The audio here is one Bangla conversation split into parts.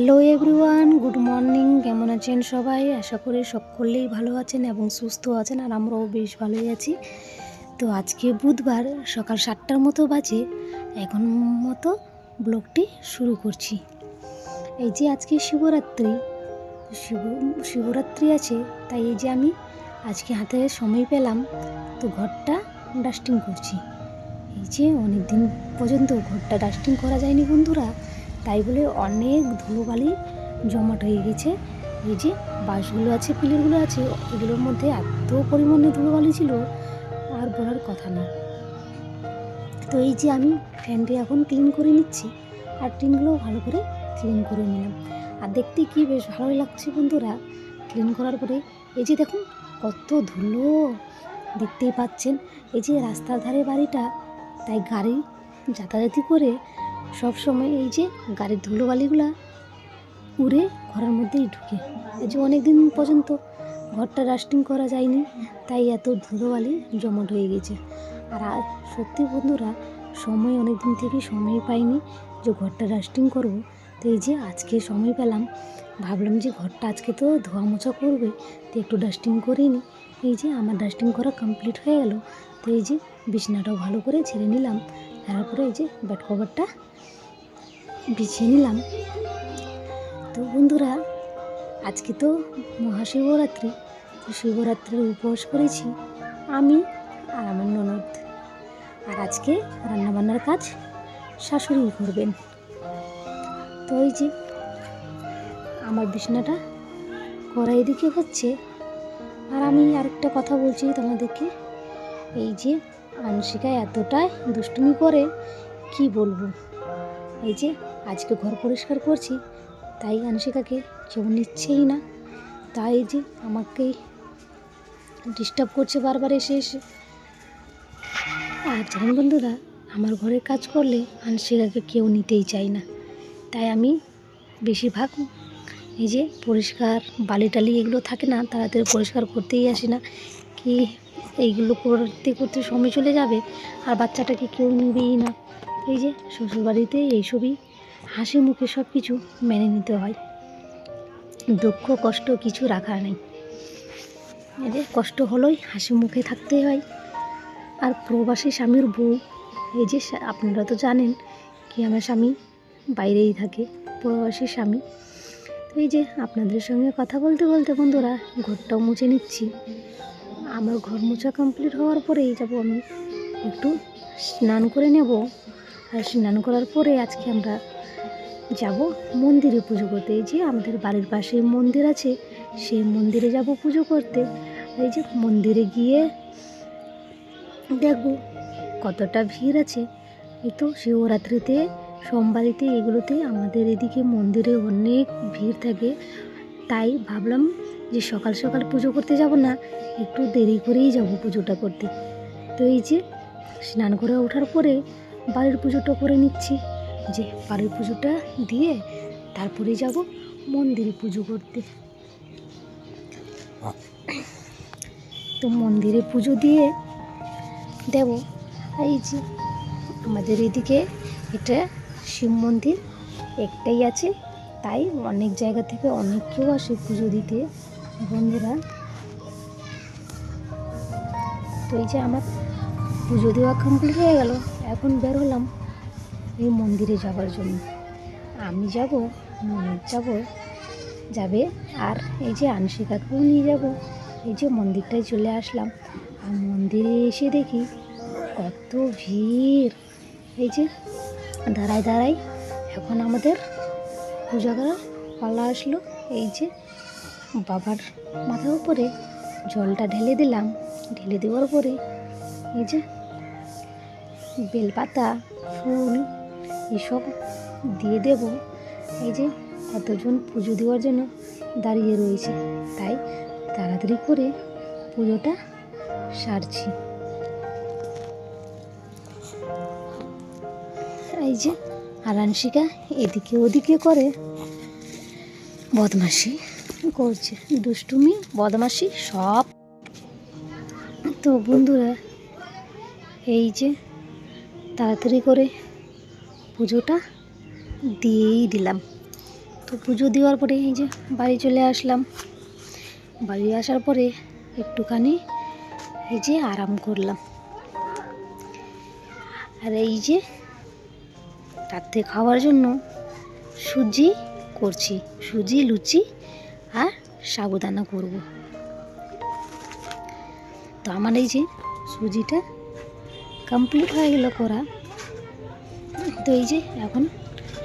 হ্যালো এভরিওয়ান গুড মর্নিং কেমন আছেন সবাই? আশা করি সকলেই ভালো আছেন এবং সুস্থ আছেন আর আমরাও বেশ ভালোই আছি। তো আজকে বুধবার সকাল সাতটার মতো বাজে, এখন মতো ব্লগটি শুরু করছি। এই যে আজকে শিবরাত্রি, শিব, শিবরাত্রি আছে, তাই এই যে আমি আজকে হাতে সময় পেলাম, তো ঘরটা ডাস্টিং করছি। এই যে অনেক দিন পর্যন্ত ঘরটা ডাস্টিং করা যায়নি বন্ধুরা তাই বলে অনেক ধুলোবালি জমাট হয়ে গেছে। এই যে বাঁশগুলো আছে, পিলারগুলো আছে, এগুলোর মধ্যে এত পরিমাণে ধুলোবালি ছিল আর বলার কথা না তো এই যে আমি ফ্যানটি এখন ক্লিন করে নিচ্ছি আর টিনগুলোও ভালো করে ক্লিন করে নিলাম। আর দেখতে কি বেশ ভালোই লাগছে বন্ধুরা। ক্লিন করার পরে এই যে দেখুন কত ধুলো দেখতেই পাচ্ছেন। এই যে রাস্তার ধারে বাড়িটা, তাই গাড়ি যাতায়াতি করে সব সময় এই যে গাড়ির ধুলোবালিগুলো উড়ে ঘরের মধ্যেই ঢুকে। এই যে অনেক দিন পর্যন্ত ঘরটা রাস্টিং করা যায়নি, তাই এত ধুলোবালি জমাট হয়ে গেছে। আর সত্যি বন্ধুরা, সময় অনেক দিন থেকে সময় পাইনি যে ঘরটা ডাস্টিং করব। তো এই যে আজকে সময় পেলাম, ভাবলাম যে ঘরটা আজকে তো ধোয়া মোছা করবে, তো একটু ডাস্টিং করে নিই এই যে আমার ডাস্টিং করা কমপ্লিট হয়ে গেল, তো এই যে বিছনাটাও ভালো করে ছেড়ে নিলাম। তারপরে এই যে বেড কভারটা বিছিয়ে নিলাম। তো বন্ধুরা, আজকে তো মহাশিবরাত্রি শিবরাত্রির উপবাস করেছি আমি আর আমার ননদ। আর আজকে রান্নাবান্নার কাজ শাশুড়ি করবেন। তো ওই যে আমার বিছনাটা করা এদিকে হচ্ছে। আর আমি আরেকটা কথা বলছি তোমাদেরকে। এই যে আনসিকা এতটাই দুষ্টুমি করে কি বলব? এই যে আজকে ঘর পরিষ্কার করছি, তাই আনসিকাকে কেউ নিচ্ছেই না। তাই যে আমাকেই ডিস্টার্ব করছে বারবার এসে এসে। আর জানেন বন্ধুরা, আমার ঘরের কাজ করলে আনসিকাকে কেউ নিতেই চায় না। তাই আমি বেশিরভাগ এই যে পরিষ্কার বালি টালি এগুলো থাকে না, তাড়াতাড়ি পরিষ্কার করতেই আসি না। কি এইগুলো করতে করতে সময় চলে যাবে, আর বাচ্চাটাকে কেউ নিবেই না। এই যে শ্বশুরবাড়িতে এইসবই হাসি মুখে সব কিছু মেনে নিতে হয়। দুঃখ, কষ্ট কিছু রাখা নেই। এদের কষ্ট হলোই হাসি মুখে থাকতে হয়। আর প্রবাসী স্বামীর বউ, এই যে আপনারা তো জানেন কি আমার স্বামী, বাইরেই থাকে প্রবাসী স্বামী। তো এই যে আপনাদের সঙ্গে কথা বলতে বলতে বন্ধুরা, ঘরটাও মুছে নিচ্ছি। আমার ঘর মোছা কমপ্লিট হওয়ার পরেই যাব আমি। একটু স্নান করে নেব। আর স্নান করার পরে আজকে আমরা যাব মন্দিরে পুজো করতে। এই যে আমাদের বাড়ির পাশে মন্দির আছে, সেই মন্দিরে যাব পুজো করতে। এই যে মন্দিরে গিয়ে দেখব কতটা ভিড় আছে। এই তো শিবরাত্রিতে, সোমবারিতে এগুলোতে আমাদের এদিকে মন্দিরে অনেক ভিড় থাকে। তাই ভাবলাম যে সকাল সকাল পুজো করতে যাব না, একটু দেরি করেই যাব পুজোটা করতে। তো এই যে স্নান করে ওঠার পরে বাড়ির পুজোটা করে নিচ্ছি। যে বাড়ির পুজোটা দিয়ে তারপরে যাব মন্দিরে পুজো করতে। তো মন্দিরে পুজো দিয়ে দেব। এই যে আমাদের এদিকে এটা শিব মন্দির, একটাই আছে। তাই অনেক জায়গা থেকে অনেক কেউ আসে পুজো দিতে। বন্ধুরা, তো এই যে আমার পুজো দেওয়া কমপ্লিট হয়ে গেল, এখন বের হলাম এই মন্দিরে যাওয়ার জন্য। আমি যাব ননদ যাব, যাবে, আর এই যে আনসিকাকেও নিয়ে যাব। এই যে মন্দিরটায় চলে আসলাম, আর মন্দিরে এসে দেখি কত ভিড়। এই যে দাঁড়ায় দাঁড়াই এখন আমাদের পূজা করার পালা আসলো। এই যে বাবার মাথার উপরে জলটা ঢেলে দিলাম। ঢেলে দেওয়ার পরে এই যে বেলপাতা, ফুল এসব দিয়ে দেব। এই যে কতজন পুজো দেওয়ার জন্য দাঁড়িয়ে রয়েছে। তাই তাড়াতাড়ি করে পুজোটা সারছি। এই যে আর আনসিকা এদিকে ওদিকে করে বদমাসি করছে। দুষ্টুমি বদমাসি সব। তো বন্ধুরা, এই যে তাড়াতাড়ি করে পুজোটা দিয়েই দিলাম। তো পুজো দেওয়ার পরে এই যে বাড়ি চলে আসলাম। বাড়ি আসার পরে একটুখানি এই যে আরাম করলাম। আর এই যে রাত্রে খাওয়ার জন্য সুজি করছি, সুজি, লুচি আর সাবুদানা করব। তো আমার এই যে সুজিটা কমপ্লিট হয়ে গেল করা। তো এই যে এখন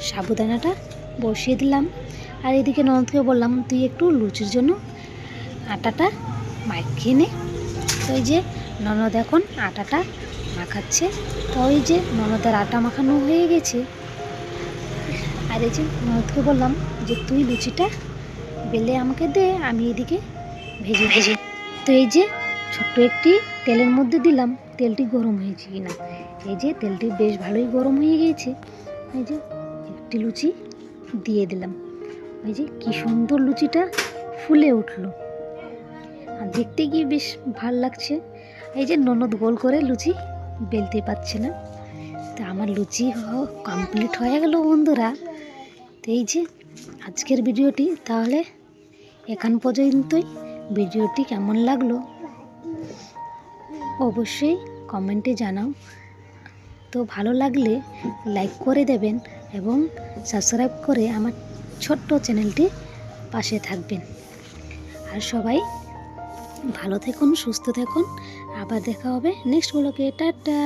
সাবুদানাটা বসিয়ে দিলাম। আর এদিকে ননদকে বললাম, তুই একটু লুচির জন্য আটাটা মাখিয়ে নে। তো এই যে ননদ এখন আটাটা মাখাচ্ছে। তো ওই যে ননদের আটা মাখানো হয়ে গেছে। আর এই যে ননদকে বললাম যে, তুই লুচিটা বেলে আমাকে দে, আমি এদিকে ভেজে ভেজে তো এই যে ছোট্ট একটি তেলের মধ্যে দিলাম, তেলটি গরম হয়েছে কিনা। এই যে তেলটি বেশ ভালোই গরম হয়ে গিয়েছে। এই যে একটি লুচি দিয়ে দিলাম। এই যে কি সুন্দর লুচিটা ফুলে উঠল। আর দেখতে গিয়ে বেশ ভালো লাগছে। এই যে ননদ গোল করে লুচি বেলতে পারছে না। তো আমার লুচি কমপ্লিট হয়ে গেল বন্ধুরা। তো এই যে আজকের ভিডিওটি তাহলে এখান পর্যন্তই। ভিডিওটি কেমন লাগল অবশ্যই কমেন্টে জানাও। তো ভালো লাগলে লাইক করে দেবেন এবং সাবস্ক্রাইব করে আমার ছোট্ট চ্যানেলটি পাশে থাকবেন। আর সবাই ভালো থাকুন, সুস্থ থাকুন। আবার দেখা হবে নেক্সট ব্লগে। টাটা!